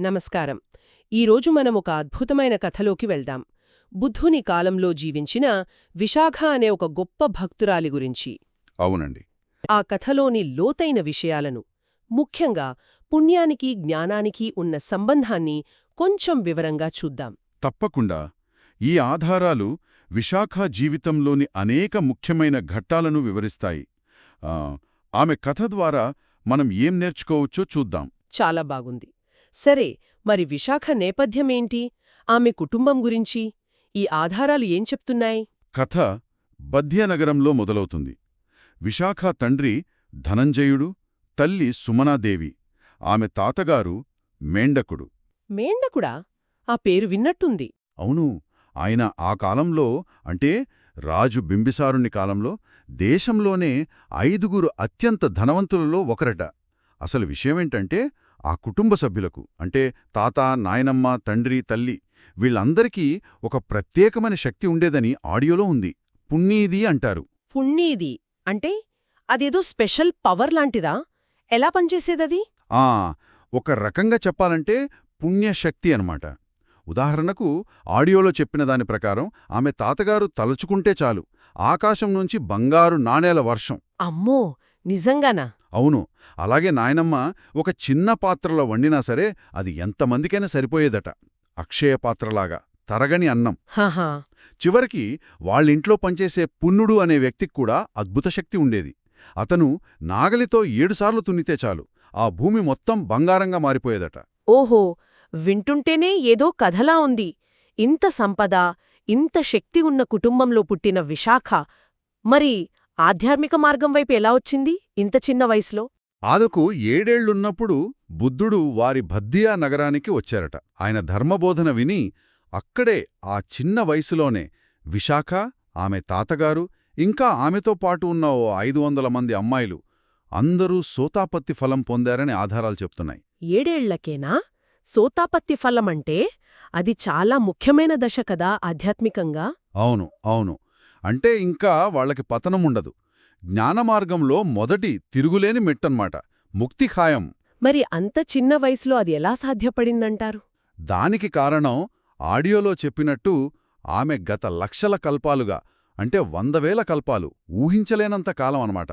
నమస్కారం. ఈరోజు మనం ఒక అద్భుతమైన కథలోకి వెళ్దాం. బుద్ధుని కాలంలో జీవించిన విశాఖ అనే ఒక గొప్ప భక్తురాలి గురించి. అవునండి. ఆ కథలోని లోతైన విషయాలను ముఖ్యంగా పుణ్యానికి జ్ఞానానికి ఉన్న సంబంధాన్ని కొంచెం వివరంగా చూద్దాం. తప్పకుండా. ఈ ఆధారాలు విశాఖ జీవితంలోని అనేక ముఖ్యమైన ఘట్టాలను వివరిస్తాయి. ఆ, ఆమె కథ ద్వారా మనం ఏం నేర్చుకోవచ్చో చూద్దాం. చాలా బాగుంది. సరే మరి విశాఖ నేపథ్యమేంటి? ఆమె కుటుంబం గురించి ఈ ఆధారాలు ఏం చెప్తున్నాయి? కథ బద్యనగరంలో మొదలవుతుంది. విశాఖ తండ్రి ధనంజయుడు తల్లి సుమనాదేవి ఆమె తాతగారు మేండకుడు. మేండకుడా? ఆ పేరు విన్నట్టుంది. అవును ఆయన ఆ కాలంలో అంటే రాజు బింబిసారుని కాలంలో దేశంలోనే ఐదుగురు అత్యంత ధనవంతులలో ఒకరట. అసలు విషయమేంటంటే ఆ కుటుంబ సభ్యులకు అంటే తాత నాయనమ్మ తండ్రి తల్లి వీళ్ళందరికీ ఒక ప్రత్యేకమైన శక్తి ఉండేదని ఆడియోలో ఉంది. పుణ్యీది అంటారు. పుణ్యీది అంటే అదేదో స్పెషల్ పవర్ లాంటిదా? ఎలా పనిచేసేదది? ఆ ఒక రకంగా చెప్పాలంటే పుణ్యశక్తి అన్నమాట. ఉదాహరణకు ఆడియోలో చెప్పిన దాని ప్రకారం ఆమె తాతగారు తలుచుకుంటే చాలు ఆకాశం నుంచి బంగారు నాణేల వర్షం. అమ్మో! నిజంగానా? అవును. అలాగే నాయనమ్మ ఒక చిన్న పాత్రలో వండినా సరే అది ఎంతమందికైనా సరిపోయేదట. అక్షయ పాత్రలాగా తరగని అన్నం. హాహా. చివరికి వాళ్ళింట్లో పనిచేసే పున్నుడు అనే వ్యక్తికి కూడా అద్భుత శక్తి ఉండేది. అతను నాగలితో ఏడుసార్లు తున్నితే చాలు. ఆ భూమి మొత్తం బంగారంగా మారిపోయేదట. ఓహో! వింటుంటేనే ఏదో కథలా ఉంది. ఇంత సంపద ఇంత శక్తి ఉన్న కుటుంబంలో పుట్టిన విశాఖ. మరి ఆధ్యాత్మిక మార్గం వైపు ఎలా వచ్చింది? ఇంత చిన్న వయసులో? ఆదకు ఏడేళ్ళున్నప్పుడు బుద్ధుడు వారి భద్దియా నగరానికి వచ్చారట. ఆయన ధర్మబోధన విని అక్కడే ఆ చిన్న వయసులోనే విశాఖ ఆమె తాతగారు ఇంకా ఆమెతో పాటు ఉన్న ఓ ఐదు వందల మంది అమ్మాయిలు అందరూ సోతాపత్తి ఫలం పొందారని ఆధారాలు చెప్తున్నాయి. ఏడేళ్ళకేనా సోతాపత్తి ఫలమంటే అది చాలా ముఖ్యమైన దశ కదా ఆధ్యాత్మికంగా? అవును అవును. అంటే ఇంకా వాళ్ళకి పతనముండదు జ్ఞానమార్గంలో మొదటి తిరుగులేని మెట్టన్మాట ముక్తి ఖాయం. మరి అంత చిన్న వయసులో అది ఎలా సాధ్యపడిందంటారు? దానికి కారణం ఆడియోలో చెప్పినట్టు ఆమె గత లక్షల కల్పాలుగా అంటే వందవేల కల్పాలు ఊహించలేనంత కాలం అనమాట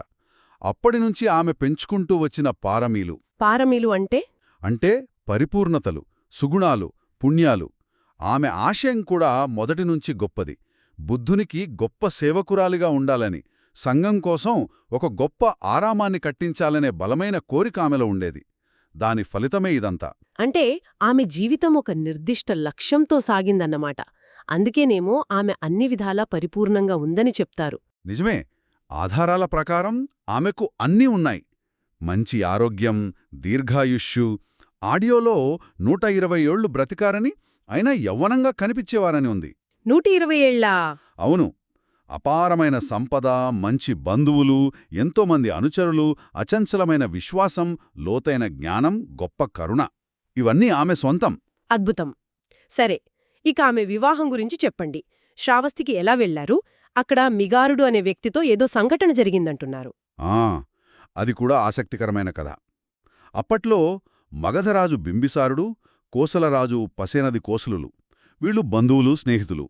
అప్పటినుంచి ఆమె పెంచుకుంటూ వచ్చిన పారమీలు. పారమీలు అంటే? అంటే పరిపూర్ణతలు సుగుణాలు పుణ్యాలు. ఆమె ఆశయం కూడా మొదటినుంచి గొప్పది. బుద్ధునికి గొప్ప సేవకురాలిగా ఉండాలని సంఘం కోసం ఒక గొప్ప ఆరామాన్ని కట్టించాలనే బలమైన కోరిక ఆమెలో ఉండేది. దాని ఫలితమే ఇదంతా. అంటే ఆమె జీవితం ఒక నిర్దిష్ట లక్ష్యంతో సాగిందన్నమాట. అందుకేనేమో ఆమె అన్ని విధాలా పరిపూర్ణంగా ఉందని చెప్తారు. నిజమే. ఆధారాల ప్రకారం ఆమెకు అన్నీ ఉన్నాయి. మంచి ఆరోగ్యం దీర్ఘాయుష్యు ఆడియోలో నూట ఇరవై ఏళ్ళు బ్రతికారని అయినా యవ్వనంగా కనిపించేవారని ఉంది. నూటి ఇరవై ఏళ్ళా అవును. అపారమైన సంపద మంచి బంధువులు ఎంతోమంది అనుచరులు అచంచలమైన విశ్వాసం లోతైన జ్ఞానం గొప్ప కరుణ. ఇవన్నీ ఆమె సొంతం. అద్భుతం. సరే ఇక ఆమె వివాహం గురించి చెప్పండి. శ్రావస్తికి ఎలా వెళ్ళారు అక్కడ మిగారుడు అనే వ్యక్తితో ఏదో సంఘటన జరిగిందంటున్నారు. ఆ అది కూడా ఆసక్తికరమైన కథ. అప్పట్లో మగధరాజు బింబిసారుడు కోసలరాజు పసేనది కోసలులు. వీళ్ళు బంధువులు స్నేహితులు.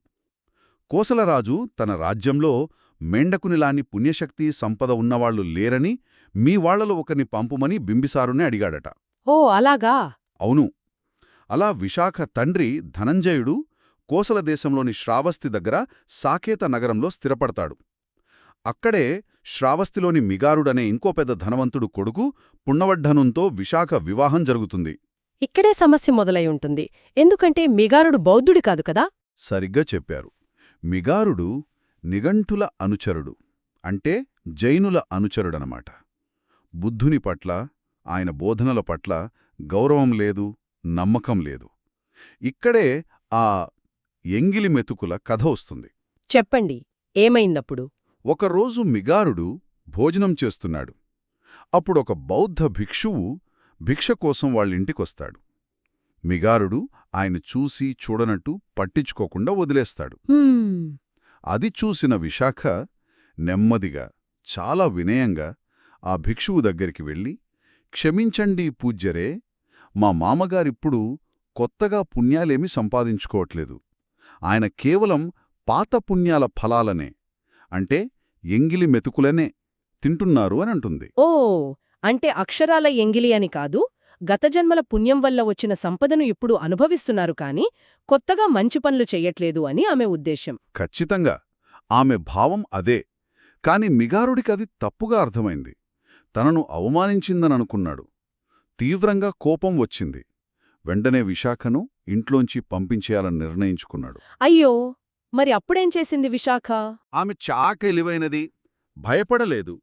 కోసలరాజు తన రాజ్యంలో మెండకునిలాని పుణ్యశక్తి సంపద ఉన్నవాళ్ళు లేరని మీ వాళ్ళలో ఒకరిని పంపుమని బింబిసారుని అడిగాడట. ఓ అలాగా? అవును. అలా విశాఖ తండ్రి ధనంజయుడు కోసల దేశంలోని శ్రావస్తి దగ్గర సాకేత నగరంలో స్థిరపడతాడు. అక్కడే శ్రావస్తిలోని మిగారుడనే ఇంకో పెద్ద ధనవంతుడు కొడుకు పున్నవడ్డనుంతో విశాఖ వివాహం జరుగుతుంది. ఇక్కడే సమస్య మొదలై ఉంటుంది. ఎందుకంటే మిగారుడు బౌద్ధుడి కాదు కదా? సరిగ్గా చెప్పారు. మిగారుడు నిఘంటుల అనుచరుడు అంటే జైనుల అనుచరుడనమాట. బుద్ధుని పట్ల ఆయన బోధనల పట్ల గౌరవం లేదు నమ్మకం లేదు. ఇక్కడే ఆ ఎంగిలి మెతుకుల కథ వస్తుంది. చెప్పండి ఏమైందప్పుడు? ఒకరోజు మిగారుడు భోజనం చేస్తున్నాడు. అప్పుడొక బౌద్ధ భిక్షువు భిక్ష కోసం వాళ్ళింటికొస్తాడు. మిగారుడు ఆయన చూసి చూడనట్టు పట్టించుకోకుండా వదిలేస్తాడు. అది చూసిన విశాఖ నెమ్మదిగా చాలా వినయంగా ఆ భిక్షువు దగ్గరికి వెళ్ళి క్షమించండి పూజ్యరే మా మామగారిప్పుడు కొత్తగా పుణ్యాలేమీ సంపాదించుకోవట్లేదు. ఆయన కేవలం పాత పుణ్యాల ఫలాలనే అంటే ఎంగిలి మెతుకులనే తింటున్నారు అని అంటుంది. ఓ అంటే అక్షరాల ఎంగిలి అని కాదు గత జన్మల పుణ్యం వల్ల వచ్చిన సంపదను ఇప్పుడు అనుభవిస్తున్నారు కాని కొత్తగా మంచి పనులు చెయ్యట్లేదు అని ఆమె ఉద్దేశం ఖచ్చితంగా. ఆమె భావం అదే. కాని మిగారుడికది తప్పుగా అర్థమైంది. తనను అవమానించిందననుకున్నాడు. తీవ్రంగా కోపం వచ్చింది. వెంటనే విశాఖను ఇంట్లోంచి పంపించేయాలని నిర్ణయించుకున్నాడు. అయ్యో! మరి అప్పుడేం చేసింది విశాఖ? ఆమె చాక ఎలివైనది. భయపడలేదు.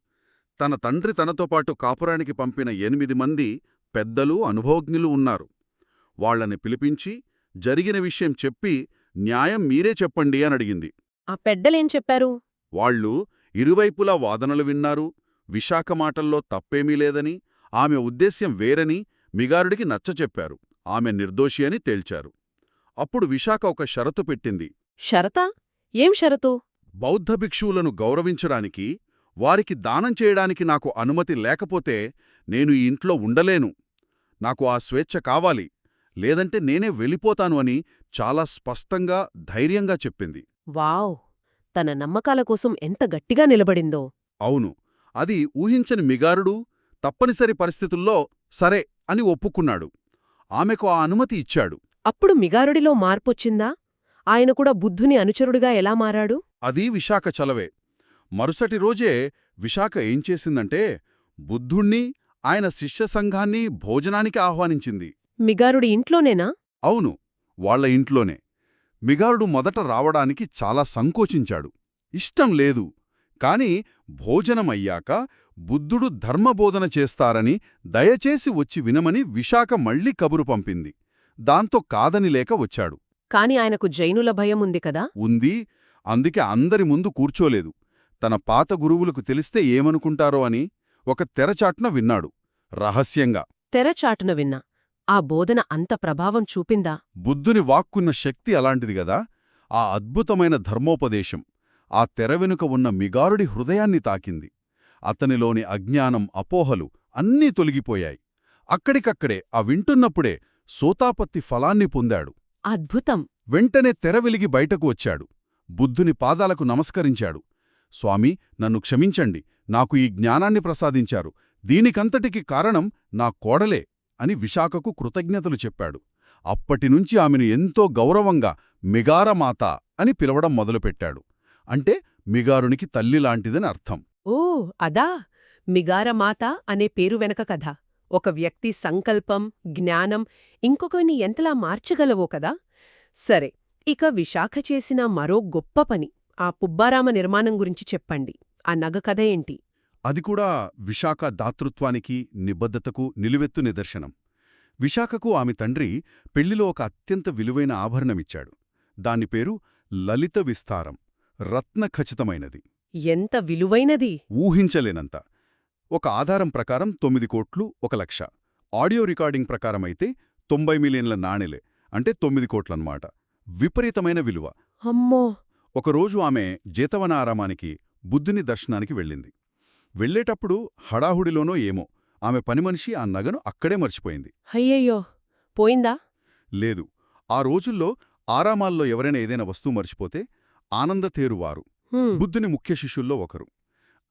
తన తండ్రి తనతో పాటు కాపురానికి పంపిన ఎనిమిది మంది పెద్దలు అనుభవజ్ఞులు ఉన్నారు. వాళ్ళని పిలిపించి జరిగిన విషయం చెప్పి న్యాయం మీరే చెప్పండి అని అడిగింది. ఆ పెద్దలేం చెప్పారు? వాళ్ళు ఇరువైపులా వాదనలు విన్నారు. విశాఖ మాటల్లో తప్పేమీ లేదని ఆమె ఉద్దేశ్యం వేరని మిగారుడికి నచ్చచెప్పారు ఆమె నిర్దోషి అని తేల్చారు. అప్పుడు విశాఖ ఒక షరతు పెట్టింది. షరతా? ఏం షరతు? బౌద్ధ భిక్షువులను గౌరవించడానికి వారికి దానం చేయడానికి నాకు అనుమతి లేకపోతే నేను ఈ ఇంట్లో ఉండలేను. నాకు ఆ స్వేచ్ఛ కావాలి. లేదంటే నేనే వెళ్ళిపోతాను అని చాలా స్పష్టంగా ధైర్యంగా చెప్పింది. వావ్! తన నమ్మకాల కోసం ఎంత గట్టిగా నిలబడిందో. అవును. అది ఊహించని మిగారుడు తప్పనిసరి పరిస్థితుల్లో సరే అని ఒప్పుకున్నాడు. ఆమెకు ఆ అనుమతి ఇచ్చాడు. అప్పుడు మిగారుడిలో మార్పొచ్చిందా? ఆయన కూడా బుద్ధుని అనుచరుడిగా ఎలా మారాడు? అది విశాఖ చలవే. మరుసటి రోజే విశాఖ ఏం చేసిందంటే బుద్ధుణ్ణి ఆయన శిష్య సంఘాన్ని భోజనానికి ఆహ్వానించింది. మిగారుడి ఇంట్లోనేనా? అవును వాళ్ళ ఇంట్లోనే. మిగారుడు మొదట రావడానికి చాలా సంకోచించాడు. ఇష్టం లేదు కాని భోజనమయ్యాక బుద్ధుడు ధర్మబోధన చేస్తారని దయచేసి వచ్చి వినమని విశాఖ మళ్ళీ కబురు పంపింది. దాంతో కాదని లేక వచ్చాడు. కాని ఆయనకు జైనుల భయం ఉంది కదా? ఉంది అందుకే అందరి ముందు కూర్చోలేదు. తన పాత గురువులకు తెలిస్తే ఏమనుకుంటారో అని ఒక తెరచాట్న విన్నాడు. రహస్యంగా. తెరచాటున విన్నా. ఆ బోధన అంత ప్రభావం చూపిందా? బుద్ధుని వాక్కున్న శక్తి అలాంటిది గదా? ఆ అద్భుతమైన ధర్మోపదేశం. ఆ తెర వెనుక ఉన్న మిగారుడి హృదయాన్ని తాకింది. అతనిలోని అజ్ఞానం అపోహలు అన్నీ తొలగిపోయాయి. అక్కడికక్కడే ఆ వింటున్నప్పుడే సోతాపత్తి ఫలాన్ని పొందాడు. అద్భుతం! వెంటనే తెర వెలిగి బయటకు వచ్చాడు. బుద్ధుని పాదాలకు నమస్కరించాడు. స్వామి నన్ను క్షమించండి. నాకు ఈ జ్ఞానాన్ని ప్రసాదించారు. దీనికంతటికి కారణం నా కోడలే అని విశాఖకు కృతజ్ఞతలు చెప్పాడు. అప్పటినుంచి ఆమెను ఎంతో గౌరవంగా మిగారమాత అని పిలవడం మొదలుపెట్టాడు. అంటే మిగారునికి తల్లిలాంటిదని అర్థం. ఓ అదా? మిగారమాత అనే పేరు వెనక కథ. ఒక వ్యక్తి సంకల్పం జ్ఞానం ఇంకొకరిని ఎంతలా మార్చగలవో కదా? సరే ఇక విశాఖ చేసిన మరో గొప్ప పని. ఆ పుబ్బారామ నిర్మాణం గురించి చెప్పండి. ఆ నగ కథ ఏంటి? అది కూడా విశాఖ దాతృత్వానికి నిబద్ధతకు నిలువెత్తు నిదర్శనం. విశాఖకు ఆమె తండ్రి పెళ్ళిలో ఒక అత్యంత విలువైన ఆభరణమిచ్చాడు దాని పేరు లలిత విస్తారం. రత్న ఖచ్చితమైనది. ఎంత విలువైనది! ఊహించలేనంత. ఒక ఆధారం ప్రకారం తొమ్మిది కోట్లు ఒక లక్ష. ఆడియో రికార్డింగ్ ప్రకారమైతే తొంభై మిలియన్ల నాణెలే. అంటే తొమ్మిది కోట్లన్నమాట. విపరీతమైన విలువ. అమ్మో! ఒకరోజు ఆమె జేతవన ఆరామానికి బుద్ధుని దర్శనానికి వెళ్ళింది. వెళ్ళేటప్పుడు హడాహుడిలోనో ఏమో ఆమె పనిమనిషి ఆ నగను అక్కడే మర్చిపోయింది. అయ్యయ్యో! పోయిందా? లేదు. ఆ రోజుల్లో ఆరామాల్లో ఎవరైనా ఏదైనా వస్తువు మర్చిపోతే ఆనందతేరువారు బుద్ధుని ముఖ్య శిష్యుల్లో ఒకరు.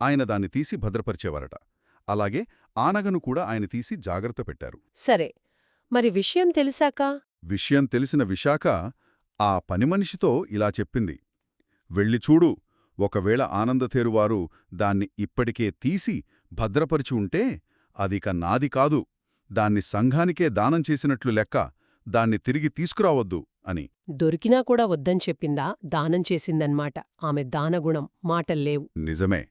ఆయన దాన్ని తీసి భద్రపరిచేవారట. అలాగే ఆ నగను కూడా ఆయన తీసి జాగ్రత్త పెట్టారు. సరే. మరి విషయం తెలిసాక? విషయం తెలిసిన విశాఖ ఆ పనిమనిషితో ఇలా చెప్పింది. వెళ్ళి చూడు. ఒకవేళ ఆనందతేరువారు దాన్ని ఇప్పటికే తీసి భద్రపరిచి ఉంటే అదిక నాది కాదు. దాన్ని సంఘానికే దానం చేసినట్లు లెక్క దాన్ని తిరిగి తీసుకురావద్దు అని. దొరికినా కూడా వద్దని చెప్పిందా? దానం చేసిందన్మాట. ఆమె దానగుణం మాటల్లేవు నిజమే.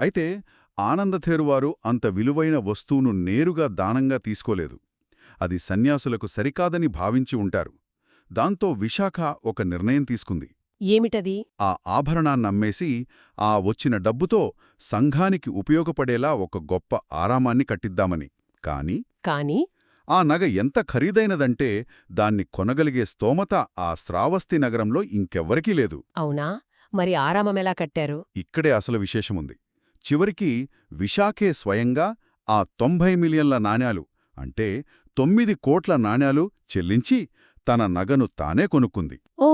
అయితే ఆనందథేరువారు అంత విలువైన వస్తువును నేరుగా దానంగా తీసుకోలేదు. అది సన్యాసులకు సరికాదని భావించి ఉంటారు. దాంతో విశాఖ ఒక నిర్ణయం తీసుకుంది. ఏమిటది? ఆ ఆభరణాన్నమ్మేసి ఆ వచ్చిన డబ్బుతో సంఘానికి ఉపయోగపడేలా ఒక గొప్ప ఆరామాన్ని కట్టిద్దామని. కాని కాని ఆ నగ ఎంత ఖరీదైనదంటే దాన్ని కొనగలిగే స్తోమత ఆ శ్రావస్తి నగరంలో ఇంకెవ్వరికీ లేదు. అవునా? మరి ఆరామమెలా కట్టారు? ఇక్కడే అసలు విశేషముంది. చివరికి విశాఖే స్వయంగా ఆ తొంభై మిలియన్ల నాణ్యాలు అంటే తొమ్మిది కోట్ల నాణ్యాలు చెల్లించి తన నగను తానే కొనుక్కుంది. ఓ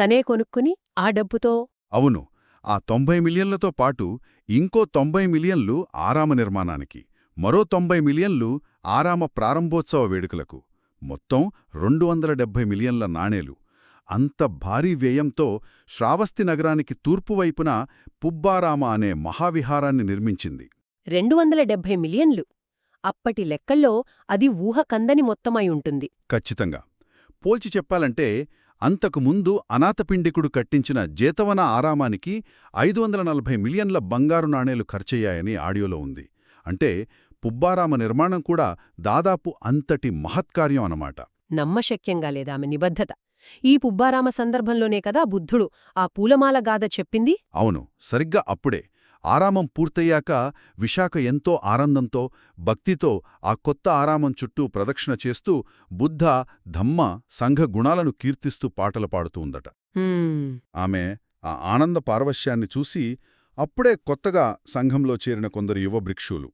తనే కొనుక్కుని ఆ డబ్బుతో అవును ఆ తొంభై మిలియన్లతో పాటు ఇంకో తొంభై మిలియన్లు ఆరామ నిర్మాణానికి మరో తొంభై మిలియన్లు ఆరామ ప్రారంభోత్సవ వేడుకలకు. మొత్తం రెండు వందల డెబ్బై మిలియన్ల నాణేలు. అంత భారీ వ్యయంతో శ్రావస్తి నగరానికి తూర్పువైపున పుబ్బారామ అనే మహావిహారాన్ని నిర్మించింది. రెండు వందల డెబ్భై మిలియన్లు. అప్పటి లెక్కల్లో అది ఊహ కందని మొత్తమై ఉంటుంది. ఖచ్చితంగా. పోల్చి చెప్పాలంటే అంతకుముందు అనాథపిండికుడు కట్టించిన జేతవన ఆరామానికి ఐదు వందల నలభై మిలియన్ల బంగారు నాణేలు ఖర్చయ్యాయని ఆడియోలో ఉంది. అంటే పుబ్బారామ నిర్మాణం కూడా దాదాపు అంతటి మహత్కార్యం అన్నమాట. నమ్మశక్యంగా లేదామె నిబద్ధత? ఈ పుబ్బారామ సందర్భంలోనే కదా బుద్ధుడు ఆ పూలమాల గాథ చెప్పింది? అవును సరిగ్గా అప్పుడే. ఆరామం పూర్తయ్యాక విశాఖ ఎంతో ఆనందంతో భక్తితో ఆ కొత్త ఆరామం చుట్టూ ప్రదక్షిణ చేస్తూ బుద్ధ ధమ్మ సంఘ గుణాలను కీర్తిస్తూ పాటలు పాడుతూ ఉందట. ఆమె ఆ ఆనంద పారవశ్యాన్ని చూసి అప్పుడే కొత్తగా సంఘంలో చేరిన కొందరు యువ భిక్షువులు.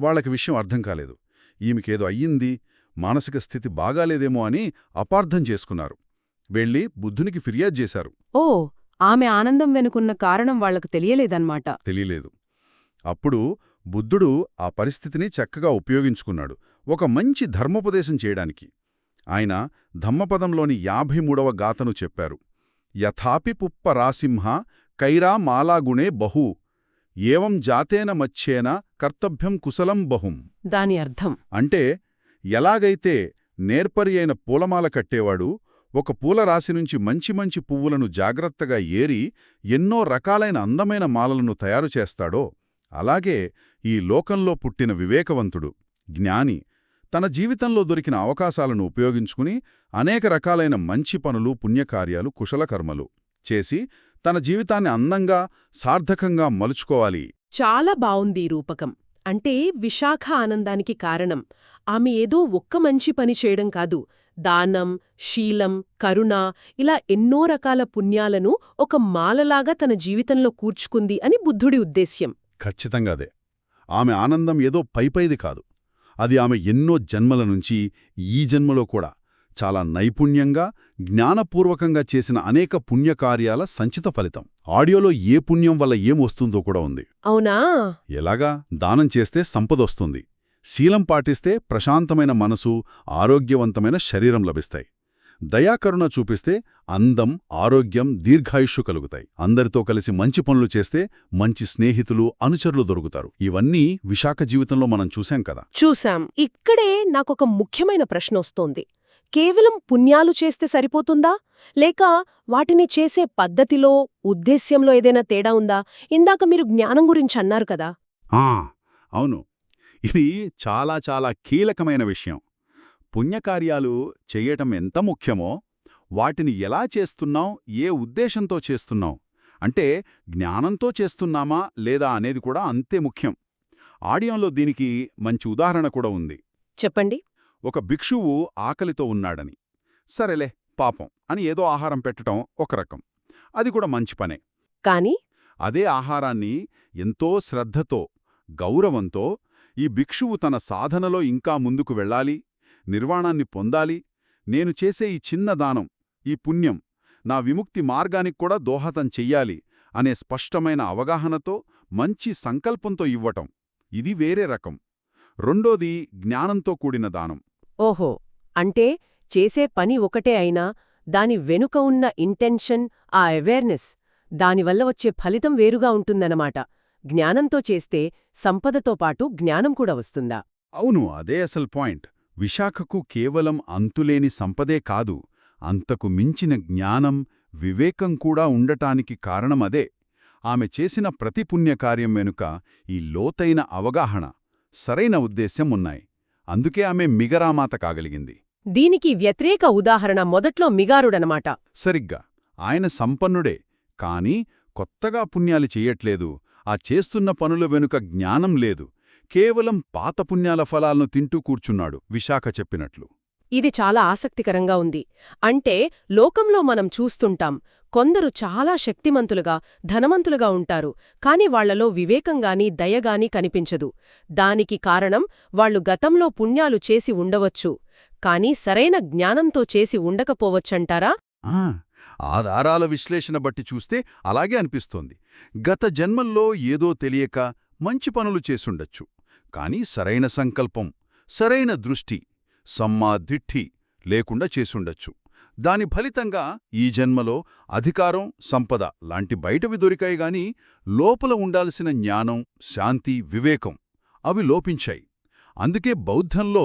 వాళ్ళకి విషయం అర్థం కాలేదు. ఈమెకేదో అయ్యింది మానసిక స్థితి బాగాలేదేమో అని అపార్థం చేసుకున్నారు. వెళ్ళి బుద్ధునికి ఫిర్యాదు చేశారు. ఓ ఆమె ఆనందం వెనుకున్న కారణం వాళ్ళకు తెలియలేదన్నమాట. తెలియలేదు. అప్పుడు బుద్ధుడు ఆ పరిస్థితిని చక్కగా ఉపయోగించుకున్నాడు. ఒక మంచి ధర్మోపదేశం చేయడానికి. ఆయన ధమ్మపదంలోని యాభై మూడవ గాథను చెప్పారు. యథాపి పుప్ప రాసింహ కైరా మాలాగుణే బహు. ఏవం జాతేన మచ్చేన కర్తభ్యం కుశలం బహుం. దాని అర్థం. అంటే ఎలాగైతే నేర్పరి అయిన పూలమాల కట్టేవాడు ఒక పూల రాశి నుంచి మంచి మంచి పువ్వులను జాగ్రత్తగా ఏరి ఎన్నో రకాలైన అందమైన మాలలను తయారు చేస్తాడో అలాగే ఈ లోకంలో పుట్టిన వివేకవంతుడు జ్ఞాని తన జీవితంలో దొరికిన అవకాశాలను ఉపయోగించుకుని అనేక రకాలైన మంచి పనులు పుణ్యకార్యాలు కుశలకర్మలు చేసి తన జీవితాన్ని అందంగా సార్థకంగా మలుచుకోవాలి. చాలా బావుంది రూపకం. అంటే విశాఖ ఆనందానికి కారణం. ఆమె ఏదో ఒక్క మంచి పని చేయడం కాదు. దానం శీలం కరుణ ఇలా ఎన్నో రకాల పుణ్యాలను ఒక మాలలాగా తన జీవితంలో కూర్చుకుంది అని బుద్ధుడి ఉద్దేశ్యం. ఖచ్చితంగా అదే. ఆమె ఆనందం ఏదో పైపైది కాదు. అది ఆమె ఎన్నో జన్మల నుంచి ఈ జన్మలో కూడా చాలా నైపుణ్యంగా జ్ఞానపూర్వకంగా చేసిన అనేక పుణ్యకార్యాల సంచిత ఫలితం. ఆడియోలో ఏ పుణ్యం వల్ల ఏం వస్తుందో కూడా ఉంది. అవునా? ఎలాగా? దానం చేస్తే సంపదొస్తుంది. శీలం పాటిస్తే ప్రశాంతమైన మనసు ఆరోగ్యవంతమైన శరీరం లభిస్తాయి. దయాకరుణ చూపిస్తే అందం ఆరోగ్యం దీర్ఘాయుష్షు కలుగుతాయి. అందరితో కలిసి మంచి పనులు చేస్తే మంచి స్నేహితులు అనుచరులు దొరుకుతారు. ఇవన్నీ విశాఖ జీవితంలో మనం చూశాం కదా. చూశాం. ఇక్కడే నాకొక ముఖ్యమైన ప్రశ్న వస్తోంది. కేవలం పుణ్యాలు చేస్తే సరిపోతుందా? లేక వాటిని చేసే పద్ధతిలో ఉద్దేశ్యంలో ఏదైనా తేడా ఉందా? ఇందాక మీరు జ్ఞానం గురించి అన్నారు కదా. ఆ! అవును. ఇది చాలా చాలా కీలకమైన విషయం. పుణ్యకార్యాలు చెయ్యటం ఎంత ముఖ్యమో వాటిని ఎలా చేస్తున్నాం ఏ ఉద్దేశంతో చేస్తున్నాం అంటే జ్ఞానంతో చేస్తున్నామా లేదా అనేది కూడా అంతే ముఖ్యం. ఆడియంలో దీనికి మంచి ఉదాహరణ కూడా ఉంది. చెప్పండి. ఒక భిక్షువు ఆకలితో ఉన్నాడని. సరేలే పాపం అని ఏదో ఆహారం పెట్టటం ఒక రకం. అది కూడా మంచి పనే. కాని? అదే ఆహారాన్ని ఎంతో శ్రద్ధతో గౌరవంతో ఈ భిక్షువు తన సాధనలో ఇంకా ముందుకు వెళ్ళాలి నిర్వాణాన్ని పొందాలి నేను చేసే ఈ చిన్న దానం ఈ పుణ్యం నా విముక్తి మార్గానికి కూడా దోహదం చెయ్యాలి అనే స్పష్టమైన అవగాహనతో మంచి సంకల్పంతో ఇవ్వటం ఇది వేరే రకం. రెండోది జ్ఞానంతో కూడిన దానం. ఓహో అంటే చేసే పని ఒకటే అయినా దాని వెనుక ఉన్న ఇంటెన్షన్ ఆ అవేర్నెస్ దానివల్ల వచ్చే ఫలితం వేరుగా ఉంటుందన్నమాట. జ్ఞానంతో చేస్తే సంపదతో పాటు జ్ఞానం కూడా వస్తుందా? అవును అదే అసలు పాయింట్. విశాఖకు కేవలం అంతులేని సంపదే కాదు అంతకు మించిన జ్ఞానం వివేకం కూడా ఉండటానికి కారణమదే ఆమె చేసిన ప్రతి పుణ్యకార్యం వెనుక ఈ లోతైన అవగాహన సరైన ఉద్దేశ్యం ఉన్నాయి. అందుకే ఆమె మిగరామాత కాగలిగింది. దీనికి వ్యతిరేక ఉదాహరణ మొదట్లో మిగారుడనమాట. సరిగ్గా. ఆయన సంపన్నుడే కాని కొత్తగా పుణ్యాలు చెయ్యట్లేదు ఆ చేస్తున్న పనుల వెనుక జ్ఞానం లేదు. కేవలం పాత పుణ్యాల ఫలాలను తింటూ కూర్చున్నాడు విశాఖ చెప్పినట్లు. ఇది చాలా ఆసక్తికరంగా ఉంది. అంటే లోకంలో మనం చూస్తుంటాం కొందరు చాలా శక్తిమంతులుగా ధనవంతులుగా ఉంటారు కాని వాళ్ళలో వివేకంగాని దయగాని కనిపించదు. దానికి కారణం వాళ్ళు గతంలో పుణ్యాలు చేసి ఉండవచ్చు. కానీ సరైన జ్ఞానంతో చేసి ఉండకపోవచ్చంటారా? ఆ, ఆధారాల విశ్లేషణ బట్టి చూస్తే అలాగే అనిపిస్తోంది. గత జన్మల్లో ఏదో తెలియక మంచి పనులు చేసుండొచ్చు. కాని సరైన సంకల్పం సరైన దృష్టి సమ్మాదిఠి లేకుండా చేసుండొచ్చు. దాని ఫలితంగా ఈ జన్మలో అధికారం సంపద లాంటి బయటవి దొరికాయి గాని లోపల ఉండాల్సిన జ్ఞానం శాంతి వివేకం అవి లోపించాయి. అందుకే బౌద్ధంలో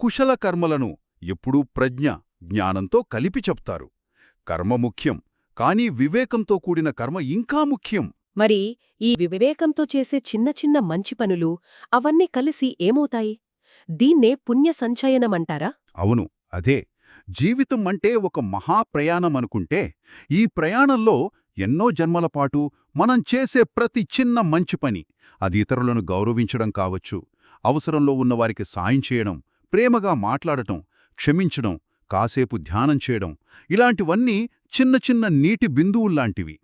కుశల కర్మలను ఎప్పుడూ ప్రజ్ఞ జ్ఞానంతో కలిపి చెప్తారు. కర్మ ముఖ్యం కానీ వివేకంతో కూడిన కర్మ ఇంకా ముఖ్యం. మరి ఈ వివేకంతో చేసే చిన్న చిన్న మంచి పనులు అవన్నీ కలిసి ఏమవుతాయి? దీన్నే పుణ్య సంచయనమంటారా? అవును అదే. జీవితం అంటే ఒక మహాప్రయాణమనుకుంటే ఈ ప్రయాణంలో ఎన్నో జన్మల పాటు మనం చేసే ప్రతి చిన్న మంచి పని అది ఇతరులను గౌరవించడం కావచ్చు అవసరంలో ఉన్నవారికి సాయం చేయడం ప్రేమగా మాట్లాడటం క్షమించడం కాసేపు ధ్యానం చేయడం ఇలాంటివన్నీ చిన్న చిన్న నీటి బిందువుల్లాంటివి.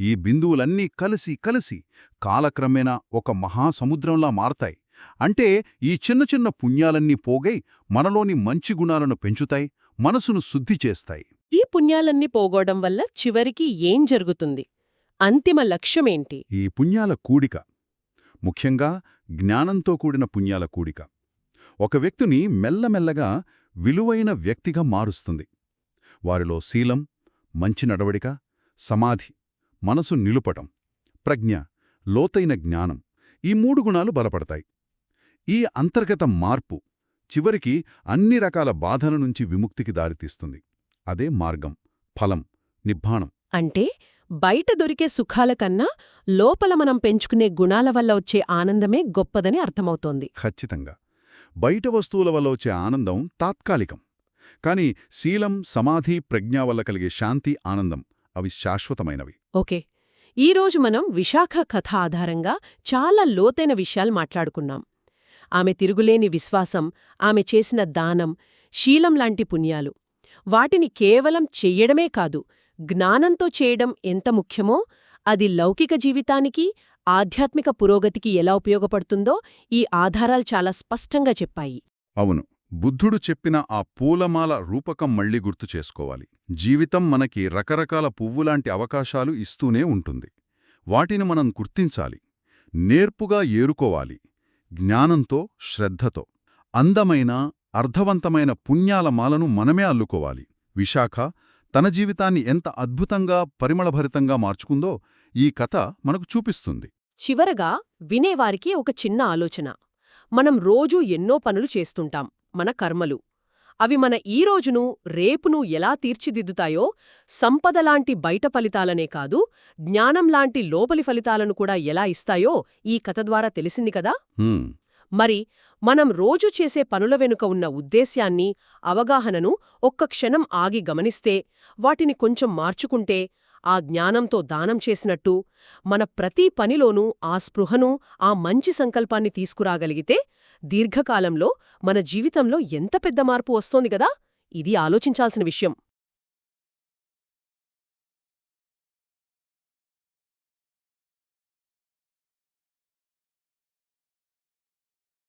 ఈ బిందువులన్నీ కలిసి కలిసి కాలక్రమేణా ఒక మహాసముద్రంలా మారతాయి. అంటే ఈ చిన్న చిన్న పుణ్యాలన్నీ పోగై మనలోని మంచి గుణాలను పెంచుతాయి మనసును శుద్ధి చేస్తాయి. ఈ పుణ్యాలన్నీ పోగోవడం వల్ల చివరికి ఏం జరుగుతుంది? అంతిమ లక్ష్యమేంటి? ఈ పుణ్యాల కూడిక. ముఖ్యంగా జ్ఞానంతో కూడిన పుణ్యాల కూడిక. ఒక వ్యక్తిని మెల్లమెల్లగా విలువైన వ్యక్తిగా మారుస్తుంది. వారిలో శీలం మంచి నడవడిక సమాధి మనసు నిలుపటం ప్రజ్ఞ లోతైన జ్ఞానం ఈ మూడు గుణాలు బలపడతాయి. ఈ అంతర్గత మార్పు చివరికి అన్ని రకాల బాధల నుంచి విముక్తికి దారితీస్తుంది. అదే మార్గం ఫలం నిబ్బాణం. అంటే బయట దొరికే సుఖాల కన్నా లోపల మనం పెంచుకునే గుణాల వల్ల వచ్చే ఆనందమే గొప్పదని అర్థమవుతోంది. ఖచ్చితంగా. బయట వస్తువుల వల్ల వచ్చే ఆనందం తాత్కాలికం. కాని శీలం సమాధి ప్రజ్ఞ వల్ల కలిగే శాంతి ఆనందం అవి శాశ్వతమైనవి. ఓకే. ఈరోజు మనం విశాఖ కథ ఆధారంగా చాలా లోతైన విషయాలు మాట్లాడుకున్నాం. ఆమె తిరుగులేని విశ్వాసం ఆమె చేసిన దానం శీలం లాంటి పుణ్యాలు. వాటిని కేవలం చెయ్యడమే కాదు జ్ఞానంతో చేయడం ఎంత ముఖ్యమో అది లౌకిక జీవితానికి ఆధ్యాత్మిక పురోగతికి ఎలా ఉపయోగపడుతుందో ఈ ఆధారాలు చాలా స్పష్టంగా చెప్పాయి. అవును. బుద్ధుడు చెప్పిన ఆ పూలమాల రూపకం మళ్ళీ గుర్తు చేసుకోవాలి. జీవితం మనకి రకరకాల పువ్వులాంటి అవకాశాలు ఇస్తూనే ఉంటుంది. వాటిని మనం గుర్తించాలి. నేర్పుగా ఏరుకోవాలి. జ్ఞానంతో శ్రద్ధతో. అందమైన అర్థవంతమైన పుణ్యాల మాలను మనమే అల్లుకోవాలి. విశాఖ తన జీవితాన్ని ఎంత అద్భుతంగా పరిమళభరితంగా మార్చుకుందో ఈ కథ మనకు చూపిస్తుంది. చివరగా వినేవారికి ఒక చిన్న ఆలోచన. మనం రోజూ ఎన్నో పనులు చేస్తుంటాం. మన కర్మలు. అవి మన ఈ రోజును రేపును ఎలా తీర్చిదిద్దుతాయో సంపదలాంటి బయట ఫలితాలనే కాదు జ్ఞానంలాంటి లోపలి ఫలితాలను కూడా ఎలా ఇస్తాయో ఈ కథ ద్వారా తెలిసింది కదా? మరి మనం రోజు చేసే పనుల వెనుక ఉన్న ఉద్దేశ్యాన్ని అవగాహనను ఒక్క క్షణం ఆగి గమనిస్తే వాటిని కొంచెం మార్చుకుంటే ఆ జ్ఞానంతో దానం చేసినట్టు మన ప్రతి పనిలోనూ ఆ స్పృహను ఆ మంచి సంకల్పాన్ని తీసుకురాగలిగితే దీర్ఘకాలంలో మన జీవితంలో ఎంత పెద్ద మార్పు వస్తోంది కదా? ఇది ఆలోచించాల్సిన విషయం.